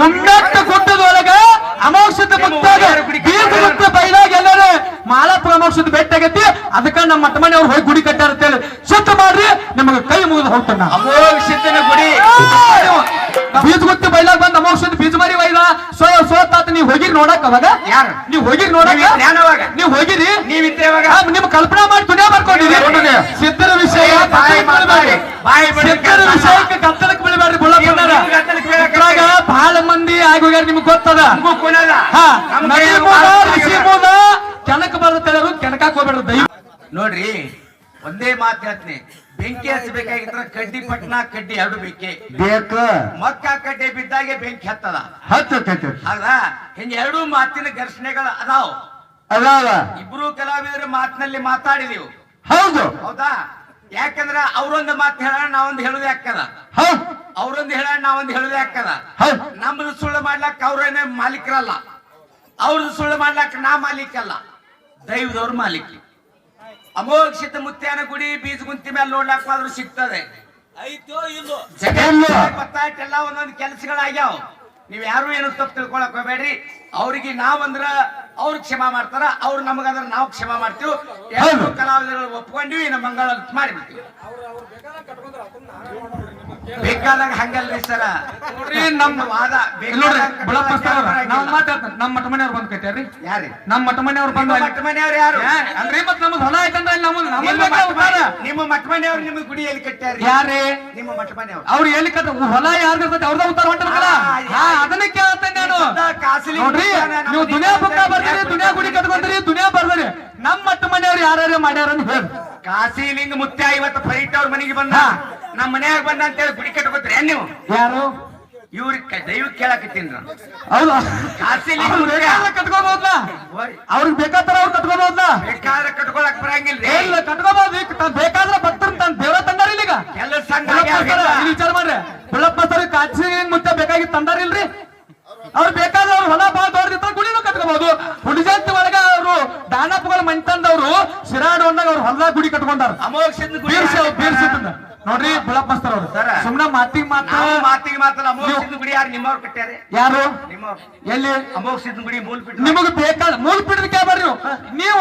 ಮುನ್ನಟ್ಟ ಗುಡ್ಡದೊಳಗ ಅಮೋಕ್ಷದ ಮುಕ್ತಾಗ ಮುತ್ತ ಬೈಲಾಗ ಎಲ್ಲಾರ ಮಾಲಪ್ಪ ಅಮೋಕ್ಷದ ಬೆಟ್ಟ ಆಗೈತಿ. ಅದಕ್ಕ ನಮ್ಮ ಮಟ್ಟ ಮನೆ ಅವ್ರು ಹೋಗಿ ಗುಡಿ ಕಟ್ಟಾರ ಅಂತೇಳಿ. ಸುತ್ತ ಮಾಡ್ರಿ ನಿಮಗೆ ಕೈ ಮುಗಿದು ಹೋಗ್ತಾನ ಸಿದ್ಧನ ಗುಡಿ. ಬೀಜ ಗುತ್ತಿ ಬೈಲಾಗ ಬಂದ ಅಮೋಕ್ಷದ ಬೀಜ ಮಾರಿ ಬೈಲ ಸೋ ಸೋತಾತ ನೀವ್ ಹೋಗಿರಿ ನೋಡಕ್ ಅವಾಗ? ಯಾರು? ನೀವ್ ಹೋಗಿರಿ ನೋಡಕ್? ನೀವ್ ಜ್ಞಾನವಾಗ? ನೀವ್ ಹೋಗಿರಿ? ನೀವಿದ್ರೆ ನಿಮ್ ಕಲ್ಪನಾ ಮಾಡಿ ದುನಿಯಾ ಬರ್ಕೊಂಡಿರಿ ಸಿದ್ಧರ ವಿಷಯ ಸಿದ್ಧರ ವಿಷಯಕ್ಕೆ ಕತ್ತಲಕ್ಕೆ ಬೀಳಬೇಡ್ರಿ ಬುಳ್ಳಪ್ಪನಾರ ನೀವು ಗದ್ದಲಕ್ಕೆ ಬೀಳಕ್ಕೆ ಇದ್ರಾಗ ಬಹಳ ಮಂದಿ ಆಗಿ ಹೋಗ್ಯಾರ ನಿಮ್ಗೆ ಗೊತ್ತದ? ಕೆಣಕ ಬರುತ್ತೆ ಕೆಣಕಾಕ್ ಹೋಗ್ಬೇಡ ದೈ ನೋಡ್ರಿ ಒಂದೇ ಮಾತು ಹೇಳ್ತೀನಿ. ಬೆಂಕಿ ಹಚ್ಚಬೇಕಾಗಿದ್ರೆ ಕಡ್ಡಿ ಪಟ್ನ ಕಡ್ಡಿ ಎರಡು ಬೇಕೆ. ಬೇಕ? ಮಕ್ಕ ಕಡ್ಡಿ ಬಿದ್ದಾಗೆ ಬೆಂಕಿ ಹತ್ತದ. ಹತ್ತೈತಿ ಹೌದಾ? ಹಿಂಗ ಎರಡೂ ಮಾತಿನ ಘರ್ಷಣೆಗಳು ಅದಾವ. ಅದಾವ? ಇಬ್ರು ಕಲಾವಿದರ ಮಾತಿನಲ್ಲಿ ಮಾತಾಡಿದೀವಿ. ಹೌದು. ಹೌದಾ? ಯಾಕಂದ್ರ ಅವ್ರೊಂದು ಮಾತು ಹೇಳೋಣ ನಾವೊಂದು ಹೇಳುದು ಯಾಕದ? ಹೌದ್. ಅವ್ರೊಂದು ಹೇಳ ನಾವೊಂದು ಹೇಳೋದೇ ಆಗ್ತದ ಹೌದ್. ನಮ್ದು ಸುಳ್ಳು ಮಾಡ್ಲಕ್ಕ ಅವ್ರೇನೇ ಮಾಲೀಕರಲ್ಲ. ಅವ್ರದ್ದು ಸುಳ್ಳು ಮಾಡ್ಲಕ್ಕ ನಾ ಮಾಲೀಕಲ್ಲ. ದೈವದವ್ರ ಮಾಲೀಕಿ. ಅಮೋಕ್ಷಿತ ಮುತ್ಯಾನ ಗುಡಿ ಬೀಜ ಗುಂತಿ ಮೇಲೆ ನೋಡ್ಲಾಕ ಆದ್ರೂ ಸಿಗ್ತದೆ ಇಲ್ಲ. ಎಲ್ಲ. ಒಂದೊಂದು ಕೆಲಸಗಳಾಗ್ಯಾವ. ನೀವ್ ಯಾರು ಏನು ತಪ್ಪು ತಿಳ್ಕೊಳಕ್ ಹೋಗ್ಬೇಡ್ರಿ. ಅವ್ರಿಗೆ ನಾವಂದ್ರ ಅವ್ರು ಕ್ಷಮಾ ಮಾಡ್ತಾರ ಅವ್ರು ನಮಗಂದ್ರ ನಾವು ಕ್ಷಮಾ ಮಾಡ್ತೀವಿ. ಹೌದು. ಕಲಾವಿದರು ಒಪ್ಕೊಂಡಿವಿ ನಮ್ಮ ಮಂಗಳ ಮಾಡಿಬಿಡ್ತೀವಿ. ಬೇಕಾದಾಗ ಹಂಗಲ್ರಿ ಸರ. ನೋಡ್ರಿ ನಮ್ಮ ವಾದ ನೋಡ್ರಿ ಸರ್ ಕಟ್ಟೋದಾಗ ನಾವ್ ಮಾತಾಡ್ತಾರ ನಮ್ಮ ಮಠ ಮನೆಯವ್ರು ಬಂದ್ ಕಟ್ಟ್ಯಾರ್ರಿ ಯಾರಿ ನಮ್ಮ ಮಠ ಮನೆಯವ್ರು ಬಂದ ಮಠ ಮನೆಯವ್ರು ಯಾರು? ಅಂದ್ರೆ ಮತ್ ನಮ್ದು ಹೊಲ ಆಯ್ತಂದ್ರ ನಿಮ್ಮ ಮಟ್ಟ ಮಠ ಬೇಕಾ ನಿಮ್ಮ ಮಠ ಮನೆಯವ್ರು ನಿಮ್ಗೆ ಗುಡಿ ಎಲ್ಲಿ ಕಟ್ಟ್ಯಾರಿ ಯಾರೇ ನಿಮ್ಮ ಮಠ ಮನೆಯವ್ರು. ಅವ್ರು ಎಲ್ಲಿ ಕಟ್ಟ ಹೊಲ ಯಾರ್ದು ಇರ್ತೈತಿ? ಅವ್ರದ ಉತ್ತರ ಹೊಂಟಲ್ಲ ಆ, ಹಾ ಅದನ್ನ ಕೇಳ್ತೇನೆ ನಾನು. ನೋಡ್ರಿ ನೀವು ದುನಿಯಾ ದುನಿಯಾ ಬರ್ತೀರಿ ದುನಿಯಾ ಗುಡಿ ಕಟ್ಕೊಂಡ್ರಿ ದುನಿಯಾ ಬರ್ದ್ರಿ. ನಮ್ಮ ಮಟ್ಟ ಮನೆಯವ್ರು ಯಾರ್ಯಾರು ಮಾಡ್ಯಾರ ಅಂತ ಹೇಳಿ ಕಾಸಿಲಿಂಗ ಮುತ್ಯ ಇವತ್ತು ಫೈಟ್ ಅವ್ರ ಮನೆಗೆ ಬಂದ. ನಮ್ಮ ಮನೆಯಾಗ ಬಂದ ಅಂತೇಳಿ ಗುಡಿ ಕಟ್ಕೋತ್ರಿ ಏನ್ ನೀವು? ಯಾರು? ಇವ್ರಿಗೆ ದೈವ ಕೇಳಕತ್ತೀನಿ ನಾನು. ಹೌದಾ? ಕಾಸಿಲಿ ಅವ್ರಿಗೆ ಬೇಕಾದ್ರ ಅವ್ರು ಕಟ್ಕೋಬಹುದ ಬೇಕಾದ್ರೆ ಕಟ್ಕೊಳಕ್ ಬರಂಗಿಲ್ಲ ಇಲ್ಲ ಕಟ್ಕೋಬಹುದು ಬೇಕಾದ್ರೆ ಭಕ್ತರು ತನ್ನ ದೇವ್ರ ತಂದಾರ ಇಲ್ಲಿಗ ಎಲ್ಲ ಸಂಘ ವಿಚಾರ ಮಾಡ್ರಿ. ಬೆಳಪ್ಪ ಸರ್ ಕಾಚಿ ಮುಂಚೆ ಬೇಕಾಗಿ ತಂದಾರಿಲ್ರಿ? ಅವ್ರು ಬೇಕಾದ್ರೆ ಅವ್ರು ಹೊಲ ಬಾಳ ದೊಡ್ಡ ಗುಡಿನೂ ಕಟ್ಕೋಬಹುದು ಹುಡಿಜಂತಿ ಒಳಗ ಅವರು ದಾನಪ್ಪಗಳ ಮನೆ ತಂದವರು ಶಿರಾಡ್ ಅವ್ರು ಹೊಲದಾಗ ಗುಡಿ ಕಟ್ಕೊಂಡಾರ. ಗುಡಿ ಬೀರ್ಸಿ ಬೀರ್ಸಿ. ನೋಡ್ರಿ ಬುಳ್ಳಪ್ಪ ಸರ್ ಅವರು. ಸುಮ್ನೆ ಮಾತಿಗೆ ಮಾತ್ರ ಮಾತಿಗೆ ಮಾತ್ರ ಅಮೋಘ ಸಿದ್ಧ ಗುಡಿ ಯಾರು ನಿಮ್ಮವ್ರು ಕಟ್ಟ್ಯಾರೆ? ಯಾರು? ಎಲ್ಲಿ? ಅಮೋಘ ಸಿದ್ಧ ಗುಡಿ ಮೂಲ ಬಿಟ್ಟು. ನಿಮಗೆ ಬೇಕಾದ ಮೂಲ ಪಿಡಿದ ಕೇಳ್ಬಾರ್ರಿ ನೀವು? ನೀವು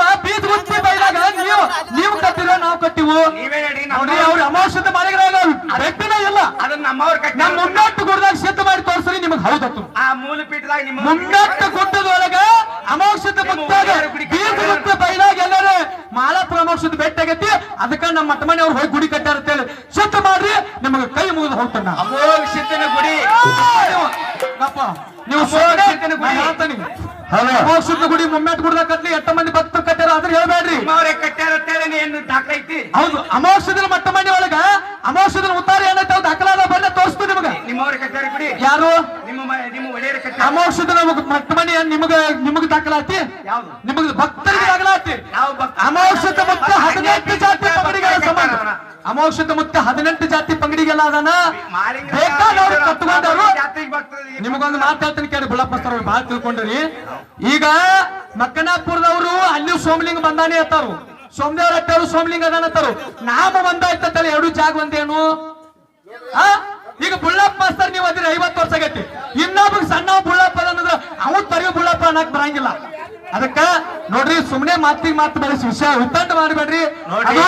ಗುಂಪಿ ಬೈದಾಗ ನೀವು ನೀವು ಕಟ್ಟಿರೋ ನಾವು ಕಟ್ಟಿವು. ನೀವೇ ಹೇಳಿ ನೋಡ್ರಿ ಅವ್ರ ಅಮಾವಶ್ಯದ ಮಾಡಿದ್ರೆ ಬೆಟ್ಟಿನ ಇಲ್ಲ ಅದನ್ನ ನಮ್ಮವ್ರು ಕಟ್ಟಿ ನಮ್ಮ ಮುನ್ನಟ್ಟು ಗುಡ್ದಾಗ ಸಿದ್ಧ ಮಾಡಿ ತೋರಿಸ್ರಿ ನಿಮಗೆ ಹೌದತ್ತು ಆ ಮೂಲ ಪೀಠದಾಗ ನಿಮ್ಮ ಮುನ್ನಟ್ಟು ಗುಡ್ಡದೊಳಗ ಅಮೋಕ್ಷದ ಮುತ್ತಾಗ ಬೀದ್ ಗುಂಪಿ ಬೈದಾಗ ಎಲ್ಲರ ಮಾಲಪ್ಪ ಅಮೋಕ್ಷದ ಬೆಟ್ಟ ಆಗೈತಿ ಅದಕ್ಕ ನಮ್ಮ ಮಟ್ಟ ಮನೆ ಅವ್ರು ಹೋಗಿ ಗುಡಿ ಕಟ್ಟಾರ ಅಂತೇಳಿ. ನಿಮಗೆ ಕೈ ಮುಗಿದು ಹೋಗ್ತಾನ. ಅಮೋಘ ಸಿದ್ಧನ ಗುಡಿ. ನೀವು ಅಮೋಘ ಸಿದ್ಧನ ಗುಡಿ. ಹೇಳ್ತಾನೆ ಮುಮ್ಮೆಟ್ ಗುಡ್ದಾಗ ಕಟ್ಲಿ ಎಷ್ಟ ಮಂದಿ ಭಕ್ತರು ಕಟ್ಟಾರ ಆದ್ರೆ ಹೇಳ್ಬೇಡ್ರಿ. ನಿಮ್ಮವ್ರೆ ಕಟ್ಟ್ಯಾರ ಅಂತೇಳಿ ಏನು ದಾಖಲೈತಿ. ಹೌದು ಅಮೋಕ್ಷದ ಮಟ್ಟ ಮಂಡಿ ಒಳಗ ಅಮೋಕ್ಷದ ಉತ್ತಾರ ಏನೈತೆ ದಾಖಲಾದ ಬಂದ ತೋರಿಸ್ತು ನಿಮಗ. ನಿಮ್ಮವ್ರ ಕಟ್ಟ್ಯಾರ ಗುಡಿ? ಯಾರು? ನಿಮ್ಮ ನಿಮ್ಮ ಒಡೆಯರ ಕಟ್ಟ್ಯಾರ? ಅಮೋಕ್ಷದ ನಮಗ್ ಮಟ್ಟ ಮಂಡಿ ನಿಮಗ ನಿಮಗ ದಾಖಲಾತಿ? ಯಾವ್ದು? ನಿಮಗ ಭಕ್ತರಿಗೆ ದಾಖಲಾತಿ? ನಾವು ಭಕ್ತ- ಅಮೋಕ್ಷದ ಮುತ್ತ ಹದಿನೆಂಟು ಜಾತಿ ಅಮೋಘ ಸಿದ್ಧ ಮುತ್ತ ಹದಿನೆಂಟು ಜಾತಿ ಪಂಗಡಿಗೆಲ್ಲ ಅದನ್ನ ಬೇಕಾದವ್ರು ಕಟ್ಕೊಂಡವ್ರು ನಿಮಗೊಂದು ಮಾತಾಡ್ತೀನಿ ಕೇಳಿ ಬುಳ್ಳಪ್ಪ ಸರ್ ಬಹಳ ತಿಳ್ಕೊಂಡ್ರಿ. ಈಗ ಮಕ್ಕನಾಪುರದವರು ಅಲ್ಲಿ ಸೋಮಲಿಂಗ ಬಂದಾನೆ ಅತ್ತಾರು ಸೋಮದೇವ್ರ ಅಟ್ಟವರು ಸೋಮಲಿಂಗ ಅದಾನ ಅತ್ತಾರು ನಾಮ ಒಂದಾಯ್ತಲ್ಲ ಎರಡು ಜಾಗ ಒಂದೇನು? ಆ? ಈಗ ಬುಳ್ಳಪ್ಪ ಸರ್ ನೀವು ಅದಿರಿ ಐವತ್ತು ವರ್ಷ ಆಗೈತಿ. ಇನ್ನೊಬ್ಬ ಸಣ್ಣ ಬುಳ್ಳಪ್ಪ ಅನ್ನೋದು ಅವ್ ಬರೆಯೋ ಬುಳ್ಳಪ್ಪ ಅನ್ನಕ್ ಬರಂಗಿಲ್ಲ. ಅದಕ್ಕ ನೋಡ್ರಿ ಸುಮ್ನೆ ಮಾತಿಗೆ ಮಾತು ಬೆಳೆಸಿ ವಿಷಯ ಉತ್ತಂಡ ಮಾಡಬೇಡ್ರಿ. ನೋಡ್ರಿ ಅದು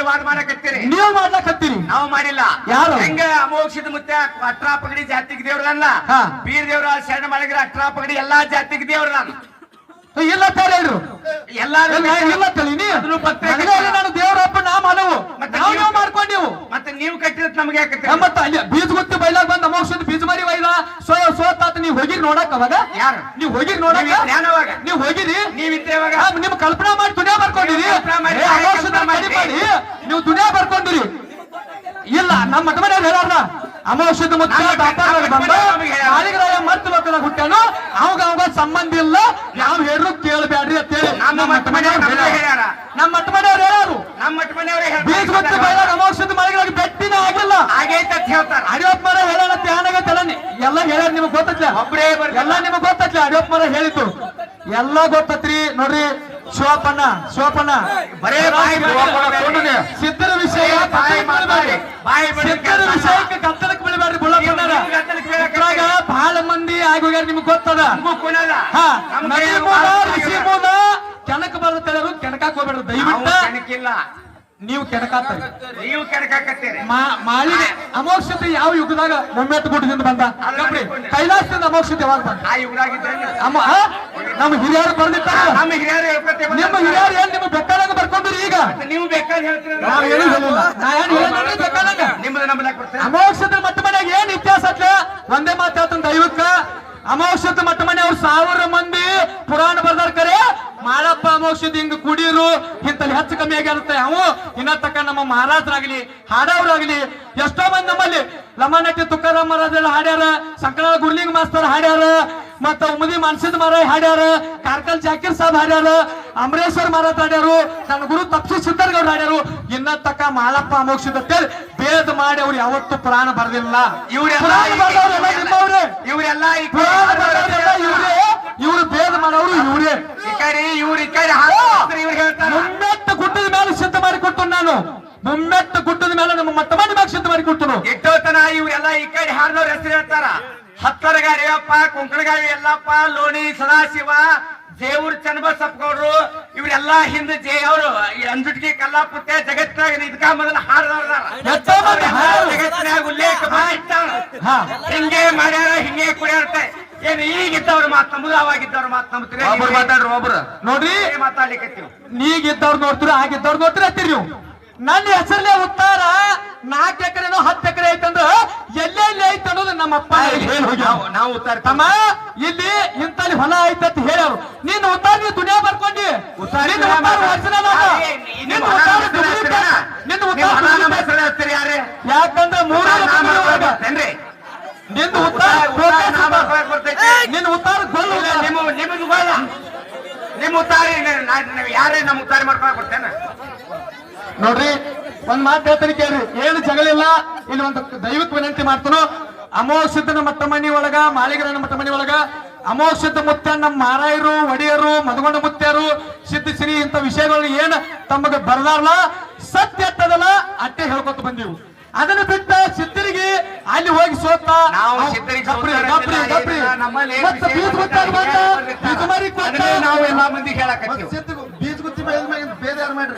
ನೀವು ಮಾಡಕತ್ತೀರಿ. ನೀವು ಮಾಡ್ಲಾಕತ್ತೀರಿ. ನಾವು ಮಾಡಿಲ್ಲ. ಯಾರು? ಹೆಂಗ ಅಮೋಕ್ಷದ ಮುತ್ತೆ ಅಟ್ರಾ ಪಗಡಿ ಜಾತಿಗೆ ದೇವ್ರದಲ್ಲ? ಹಾ. ಬೀರ್ ದೇವ್ರ ಶರಣ ಮಾಡಿದ್ರೆ ಅಟ್ರಾ ಪಗಡಿ ಎಲ್ಲಾ ಜಾತಿಗೆ ದೇವ್ರದಾನ ಇಲ್ಲ ತಾರ ಹೇಳ್ರು ಎಲ್ಲಾರು ಇಲ್ಲ ಅದನ್ನು ನಾನು ದೇವರಪ್ಪ ನಾ ಮಾನವು. ನಾವು ನಾವು ಮಾಡ್ಕೊಂಡಿವು ಮತ್ತೆ ನೀವು ಕಟ್ಟಿದ ನಮ್ಗೆ ಯಾಕೆ ಮತ್ತೆ ಅಲ್ಲಿ ಬೀಜ ಗುತ್ತಿ ಬೈಲಾಗ ಬಂದ ಅಮೋಕ್ಷದ ಬೀಜ ಮರಿ ಬೈಲ ಸೋ ಸೋತಾತ ನೀವು ಹೋಗಿರಿ ನೋಡಕ್ ಅವಾಗ? ಯಾರು? ನೀವ್ ಹೋಗಿರಿ ನೋಡಕ್? ನೀವು ಜ್ಞಾನವಾಗ? ನೀವ್ ಹೋಗಿರಿ? ಆ, ನಿಮ್ ಕಲ್ಪನಾ ಮಾಡಿ ದುನಿಯಾ ಬರ್ಕೊಂಡಿರಿ. ನೀವು ದುನಿಯಾ ಬರ್ಕೊಂಡಿರಿ. ಇಲ್ಲ ನಮ್ಮ ಮಠಮನೆ ಹೇಳಾರ ಅಮೋಕ್ಷದ ಮುತ್ತ ಬಂದ. ಮಾಲಿಗರಾಯ ಮರ್ತ ಲೋಕದಾಗ ಹುಟ್ಟ್ಯಾನು ಅವಾಗ ಅವಾಗ ಸಂಬಂಧ ಇಲ್ಲ. ಯಾವ ಹೇಳ್ರು ಕೇಳಬೇಡ್ರಿ ಅಂತೇಳಿ ನಮ್ಮ ಮಠಮನೆಯವ್ರು ಹೇಳ್ಯಾರ. ನಮ್ಮ ಮಠ ಮನೆಯವ್ರು ಹೇಳಾರು. ನಮ್ಮ ಮಠ ಮನೆಯವರೇ ಬೀಜ ಮತ್ತೆ ಬೈಲಾಗ ಅಮೋಕ್ಷದ ಮಳೆಗಳಿಗೆ ಬೆಟ್ಟಿನ ಆಗಿಲ್ಲ. ಆಗೈತೆ ಅಂತ ಹೇಳ್ತಾರೆ. ಅಡಿಯಪ್ಪ ಮರ ಹೇಳೋಣ ಧ್ಯಾನಾಗತ್ತಲ್ಲ ಎಲ್ಲ ಹೇಳ್ಯಾರ ನಿಮ್ಗೆ ಗೊತ್ತಲ್ಲ. ಎಲ್ಲ ನಿಮ್ಗೆ ಗೊತ್ತಲ್ಲ ಅಡಿಯಪ್ಪ ಮರ ಹೇಳಿದ್ದು. ಎಲ್ಲ ಗೊತ್ತತ್ರಿ. ನೋಡ್ರಿ ಶಿವಪ್ಪಣ್ಣ ಶೋಪನ ಬರೇ ಬಾಯಿ. ಸಿದ್ಧರ ವಿಷಯ ಬಾಯಿ. ಬೀಳ್ಬೇಡ್ರಿ. ಬಾಯಿ ಸಿದ್ಧರ ವಿಷಯಕ್ಕೆ ಬೀಳ್ಬೇಡ್ರಿ ಗದ್ದಲಕ್ಕೆ ಇದ್ರಾಗ ಬಹಳ ಮಂದಿ ಆಗೋಗ್ಯಾರ ನಿಮ್ಗೆ ಗೊತ್ತದ. ಹಾ ನದಿ ಮೂಲ ಋಷಿ ಮೂಲ ಕೆಣಕ ಬರ್ತೇಳರು ಕೆಣಕಾಕ್ ಹೋಗ್ಬೇಡ್ರಿ. ದಯವಿಟ್ಟು ಕೆಣಕಿಲ್ಲ. ನೀವು ಕೆಣಕಾತ್ತೀರಿ ನೀವು ಕೆಣಕಾಕತ್ತೀರಿ. ಮಾಳಿಗೆ ಅಮೋಕ್ಷತೆ ಯಾವ ಯುಗದಾಗ ಮೊಮ್ಮೆಟ್ಟು ಗುಡ್ಡದಿಂದ ಬಂದ? ನೋಡಿ ಕೈಲಾಸದಿಂದ ಅಮೋಕ್ಷತೆ ಯಾವಾಗ ಬಂದ? ಆ ಯುಗದಾಗಿದ್ರೆ ಅಮ್ಮ? ನಮ್ಮ ಹಿರಿಯರು ಬರ್ದಿತ್ತ ನಮ್ಮ ಹಿರಿಯರು ಹೇಳ್ಕೊತೇವೆ ನಿಮ್ಮ ಹಿರಿಯರು ಏನ್ ನಿಮ್ಮ ಬೆಕ್ಕಾಳಂಗ ಬರ್ಕೊಂಡ್ರಿ ಈಗ? ನೀವು ಬೇಕಾದ್ರೆ ಹೇಳ್ತೀರ ನಾವ್ ಏನು ಹೇಳಿಲ್ಲ. ನಾ ಏನು ಹೇಳಿಲ್ಲ ಬೆಕ್ಕದಂಗ. ನಿಮ್ಮದು ನಮ್ಮನ್ನ ಕೊಡ್ತೇನೆ ಅಮೋಕ್ಷದ ಮಟ್ಟ ಮನೆಯಾಗ ಏನ್ ಇತಿಹಾಸ ಅಟ್ಲ ಒಂದೇ ಮಾತು ಹೇಳ್ತಾನೆ ದೈವಕ್ಕ. ಅಮೋಕ್ಷದ ಮಟ್ಟ ಮನೆ ಅವ್ರು ಸಾವಿರ ಮಂದಿ ಪುರಾಣ ಬರ್ದಾರ ಅಮೋಕ್ಷದ ಹಿಂಗ ಕುಡಿಯರು ಇಂತಲ್ಲಿ ಹೆಚ್ಚು ಕಮ್ಮಿ ಆಗಿರುತ್ತೆ. ಅವು ಇನ್ನ ತಕ್ಕ ನಮ್ಮ ಮಹಾರಾಜರಾಗ್ಲಿ ಹಾಡವ್ರಾಗ್ಲಿ ಎಷ್ಟೋ ಮಂದಿ ನಮ್ಮಲ್ಲಿ ಲಮಾನಟ್ಟಿ ತುಕಾರಾಮ್ ಮಹಾರಾಜ್ ಹಾಡ್ಯಾರ ಸಂಕಳ ಗುರ್ಲಿಂಗ್ ಮಾಸ್ತರ್ ಹಾಡ್ಯಾರ ಮತ್ತ ಉಮದಿ ಮನ್ಸಿದ್ ಮರ ಹಾಡ್ಯಾರ ಕಾರ್ಕಲ್ ಜಾಕಿರ್ ಸಾಬ್ ಹಾಡ್ಯಾರ ಅಮರೇಶ್ವರ್ ಮಹಾರಾಜ್ ಹಾಡ್ಯಾರು ನನ್ನ ಗುರು ತಪ್ಸಿ ಸಿದ್ದರ್ಗೌಡ ಹಾಡ್ಯಾರು. ಇನ್ನ ತಕ್ಕ ಮಾಳಪ್ಪ ಅಮೋಕ್ಷದ ಅಂತೇಳಿ ಭೇದ ಮಾಡಿ ಅವ್ರು ಯಾವತ್ತು ಪ್ರಾಣ ಬರ್ದಿಲ್ಲ. ಇವ್ರೆಲ್ಲ ಇವರೆಲ್ಲ ಈ ಪುರಾಣ ಬರ್ದವ್ರೆಲ್ಲ ಇವ್ರೇ. ಇವ್ರು ಭೇದ ಮಾಡೋರು ಇವರೇ ಕಡೆ ಇವ್ರು ಹಾಕ್ತಾರೆ ಇವ್ರು ಹೇಳ್ತಾರ. ಮುಮ್ಮೆಟ್ಟ ಗುಡ್ಡದ ಮೇಲೆ ಸಿದ್ಧ ಮಾಡಿ ಕೊಟ್ಟು ನಾನು. ಮುಮ್ಮೆತ್ತ ಗುಡ್ಡದ ಮೇಲೆ ನಮ್ಮ ಮಟ್ಟ ಮಾಡಿ ಮ್ಯಾಗ ಸಿದ್ಧ ಮಾಡಿ ಕೊಟ್ಟನು ಇಟ್ಟೋತನ ಇವರೆಲ್ಲ ಈ ಕಡೆ ಹಾಡ್ದವ್ರ ಹೆಸರು ಹೇಳ್ತಾರ. ಹತ್ತರಗ ರೇವಪ್ಪ ಕುಂಕಳಗಾವಿ ಎಲ್ಲಪ್ಪ ಲೋಣಿ ಸದಾಶಿವ ದೇವ್ರ ಚನ್ನಬಸಪ್ಪಗೌಡ್ರು ಇವರೆಲ್ಲ ಹಿಂದೆ ಜೇ ಅವರು ಅಂಜುಟ್ಗಿ ಕಲ್ಲಾಪುತ್ತೆ ಜಗತ್ತಿನಾಗ ಇದಕ್ಕ ಮೊದಲು ಮಂದಿ ಜಗತ್ತಿನಾಗ ಉಲ್ಲೇಖ ಮಾಡಿಟ್ಟಾರ ಹಾ ಹಿಂಗೆ ಮಾಡ್ಯಾರ ಹಿಂಗೆ ಕುಡಿಯಾರ್ತೆ. ಏನ್ ಈಗಿದ್ದವ್ರ ಮಾತ್ ನಮ್ದು ಅವಾಗಿದ್ದವ್ರ ಮಾತ್ ಒಬ್ರು ನಮ್ದು ಮಾತಾಡ್ರಿ ಒಬ್ರು ನೋಡ್ರಿ. ಮಾತಾಡ್ಲಿಕ್ಕೆ ನೀಗಿದ್ದವ್ರು ನೋಡ್ತೀರ ಆಗಿದ್ದವ್ರು ನೋಡ್ತೀರ ಅಂತೀರಿ ನೀವು. ನನ್ನ ಹೆಸರಲ್ಲೇ ಉತ್ತಾರ. ನಾಲ್ಕು ಎಕರೆನೋ ಹತ್ತು ಎಕರೆ ಐತಂದ್ರ ಎಲ್ಲೆಲ್ಲಿ ಐತೆ ಅನ್ನೋದು ನಮ್ಮ ಅಪ್ಪ. ನಾವು ಉತ್ತಾರ ತಮ್ಮ ಇಲ್ಲಿ ಇಂತಲ್ಲಿ ಹೊಲ ಐತೆ ಅಂತ ಹೇಳವ್ರು ನೀನು ಉತ್ತಾರ ನೀ ದುನಿಯಾ ಬರ್ಕೊಂಡಿ. ಉತ್ತಾರ ನಿನ್ನ ಉತ್ತಾರ. ನಿನ್ನ ಉತ್ತಾರ duplicate. ಯಾರೇ. ಯಾಕಂದ್ರೆ ಮೂರು ಏನ್ರಿ ನಿಂದು ಉತ್ತರ. ನಿನ್ನ ಉತ್ತರ ಗೊಲ್ಲ. ನಿಮ್ಮ ನಿಮಗೆ ಬೇಡ ನಿಮ್ಮ ಉತ್ತಾರಿ ಯಾರೇ ನಮ್ಮ ಉತ್ತಾರಿ ಮಾಡ್ಕೊಳಕ್ ಕೊಡ್ತೇನೆ ನೋಡ್ರಿ ಒಂದ್ ಮಾತು ಹೇಳ್ತೀನಿ ಕೇಳ್ರಿ ಏನು ಜಗಳಿಲ್ಲ ಇಲ್ಲಿ ಒಂದು ದೈವಕ್ಕೆ ವಿನಂತಿ ಮಾಡ್ತಾನು ಅಮೋಸಿದ್ದನ ಮಟ್ಟ ಮನಿ ಒಳಗ ಮಾಳಿಗರನ ಮಟ್ಟ ಮನಿ ಒಳಗ ಅಮೋಕ್ಷದ ಮುತ್ತಣ್ಣ ನಮ್ಮ ಮಾರಾಯರು ಒಡೆಯರು ಮದಗೊಂಡ ಮುತ್ಯರು ಸಿದ್ಧ ಶ್ರೀ ಇಂಥ ವಿಷಯಗಳು ಏನ್ ತಮಗೆ ಬರ್ದಾರಲ್ಲ ಸತ್ಯ ಎತ್ತದಲ್ಲ ಅಟ್ಟೆ ಹೇಳ್ಕೊತ ಬಂದೀವು. ಅದನ್ನ ಬಿಟ್ಟ ಸಿದ್ಧರಿಗೆ ಅಲ್ಲಿ ಹೋಗಿ ಸೋತ ಬೀಜ ಗೊತ್ತಾಗ? ಬೀಜ ಗುತ್ತಿ ಬೇರೆ ಮಾಡ್ರಿ?